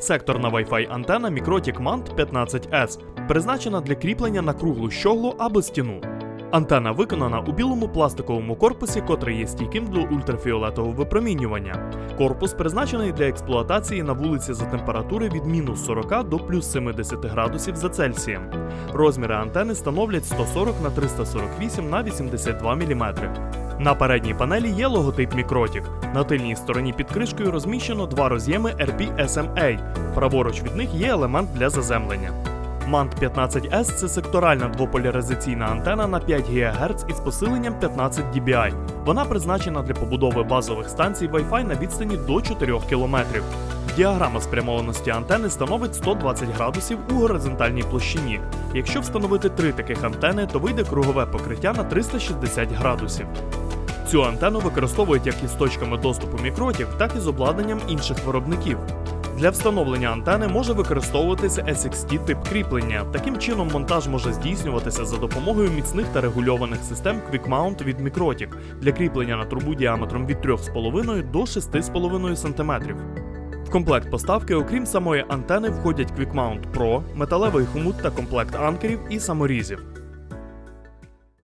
Секторна Wi-Fi антена Mikrotik Mant 15S, призначена для кріплення на круглу щоглу або стіну. Антена виконана у білому пластиковому корпусі, котрий є стійким до ультрафіолетового випромінювання. Корпус призначений для експлуатації на вулиці за температури від мінус 40 до плюс 70 градусів за Цельсієм. Розміри антени становлять 140 на 348 на 82 мм. На передній панелі є логотип Mikrotik. На тильній стороні під кришкою розміщено два роз'єми RP-SMA. Праворуч від них є елемент для заземлення. MANT 15S це секторальна двополяризаційна антена на 5 ГГц із посиленням 15 dBi. Вона призначена для побудови базових станцій Wi-Fi на відстані до 4 км. Діаграма спрямованості антени становить 120 градусів у горизонтальній площині. Якщо встановити три таких антени, то вийде кругове покриття на 360 градусів. Цю антенну використовують як із точками доступу мікротів, так і з обладнанням інших виробників. Для встановлення антени може використовуватися SXT тип кріплення. Таким чином, монтаж може здійснюватися за допомогою міцних та регульованих систем Quick Mount від Mikrotik для кріплення на трубу діаметром від 3,5 до 6,5 см. В комплект поставки, окрім самої антени, входять Quick Mount Pro, металевий хомут та комплект анкерів і саморізів.